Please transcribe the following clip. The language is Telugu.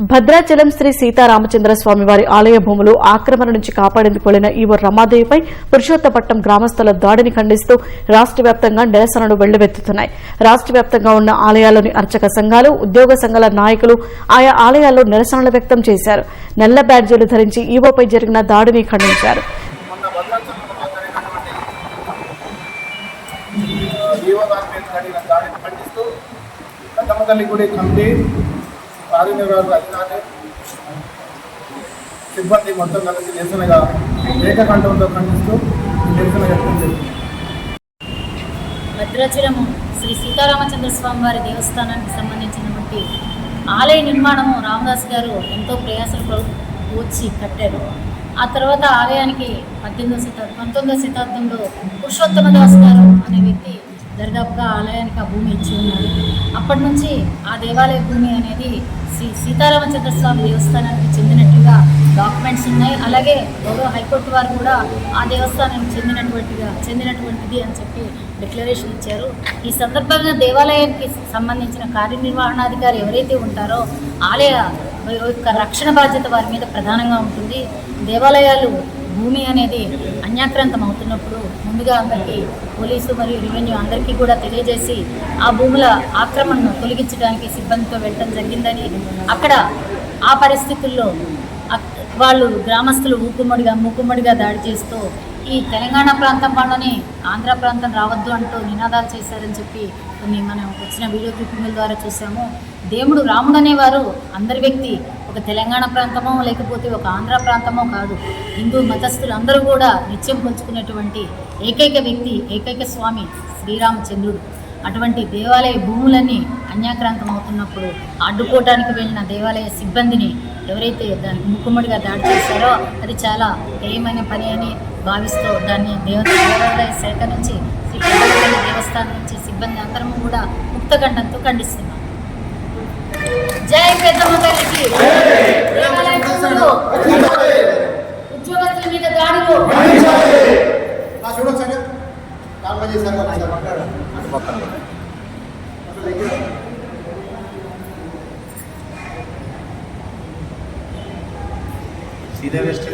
భద్రాచలం శ్రీ సీతారామచంద్ర స్వామి వారి ఆలయ భూములు ఆక్రమణ నుంచి కాపాడేందుకు వెళ్ళిన ఈవో రమాదేవిపై పురుషోత్తపట్నం గ్రామస్తుల దాడిని ఖండిస్తూ రాష్ట వ్యాప్తంగా నిరసనలు వెల్లువెత్తుతున్నాయి. రాష్ట వ్యాప్తంగా ఉన్న ఆలయాల్లోని అర్చక సంఘాలు ఉద్యోగ సంఘాల నాయకులు ఆయా ఆలయాల్లో నిరసనలు వ్యక్తం చేశారు. నల్ల బ్యాడ్జీలు ధరించి ఈవోపై జరిగిన దాడిని ఖండించారు. ఖండిస్తూ గుడి కమిటీ కార్యనిర్వాహక అధికారి సిబ్బంది మొత్తం కలిసి నిరసనగా ఏకకంఠంతో ఖండిస్తూ నిరసన వ్యక్తం చేస్తుంది భద్రాచలము శ్రీ సీతారామచంద్ర స్వామి వారి దేవస్థానానికి సంబంధించినటువంటి ఆలయ నిర్మాణము రామదాస్ గారు ఎంతో ప్రయాసలు పడు- వచ్చి కట్టారు. ఆ తర్వాత ఆలయానికి పద్దెనిమిదవ శతాబ్దం పంతొమ్మిదవ శతాబ్దంలో పురుషోత్తమదాస్ గారు అనే వ్యక్తి ఆలయానికి ఆ భూమి ఇచ్చి ఉన్నారు అప్పటి నుంచి ఆ దేవాలయ భూమి అనేది శ్రీ సీతారామచంద్ర స్వామి దేవస్థానానికి చెందినట్టుగా డాక్యుమెంట్స్ ఉన్నాయి. అలాగే గౌరవ హైకోర్టు వారు కూడా ఆ దేవస్థానానికి చెందినటువంటిగా చెందినటువంటిది అని చెప్పి డిక్లరేషన్ ఇచ్చారు. ఈ సందర్భంగా దేవాలయానికి సంబంధించిన కార్యనిర్వహణాధికారి ఎవరైతే ఉంటారో ఆలయ యొక్క రక్షణ బాధ్యత వారి మీద ప్రధానంగా ఉంటుంది. దేవాలయాలు భూమి అనేది అన్యాక్రాంతం అవుతున్నప్పుడు ముందుగా అందరికీ పోలీసు మరియు రెవెన్యూ అందరికీ కూడా తెలియజేసి ఆ భూముల ఆక్రమణను తొలగించడానికి సిబ్బందితో వెళ్ళడం జరిగిందని అక్కడ ఆ పరిస్థితుల్లో వాళ్ళు గ్రామస్తులు ఊకుమ్మడిగా మూకుమ్మడిగా దాడి చేస్తూ ఈ తెలంగాణ ప్రాంతం వాళ్ళని ఆంధ్ర ప్రాంతం రావద్దు అంటూ నినాదాలు చేశారని చెప్పి కొన్ని మనం వచ్చిన వీడియో క్లిప్పింగ్ల ద్వారా చూసాము. దేవుడు రాముడు అనేవారు అందరి వ్యక్తి ఒక తెలంగాణ ప్రాంతమో లేకపోతే ఒక ఆంధ్ర ప్రాంతమో కాదు. హిందూ మతస్థులందరూ కూడా నిత్యం పంచుకునేటువంటి ఏకైక వ్యక్తి ఏకైక స్వామి శ్రీరామచంద్రుడు. అటువంటి దేవాలయ భూములన్నీ అన్యాక్రాంతం అవుతున్నప్పుడు అడ్డుకోవటానికి వెళ్ళిన దేవాలయ సిబ్బందిని ఎవరైతే దానికి ముక్కుమ్మడిగా దాడి చేశారో అది చాలా హేయమైన పని అని భావిస్తూ దాన్ని దేవ దేవాలయ శాఖ నుంచి శ్రీ దేవస్థానం నుంచి సిబ్బంది అందరము కూడా ముక్తఖండంతో ఖండిస్తున్నాం. జై పెద్దమ్మ తల్లికి. దాడులు ఉద్యోగస్తుల మీద దాడులు నా చూడొచ్చండి సీదా వెస్ట్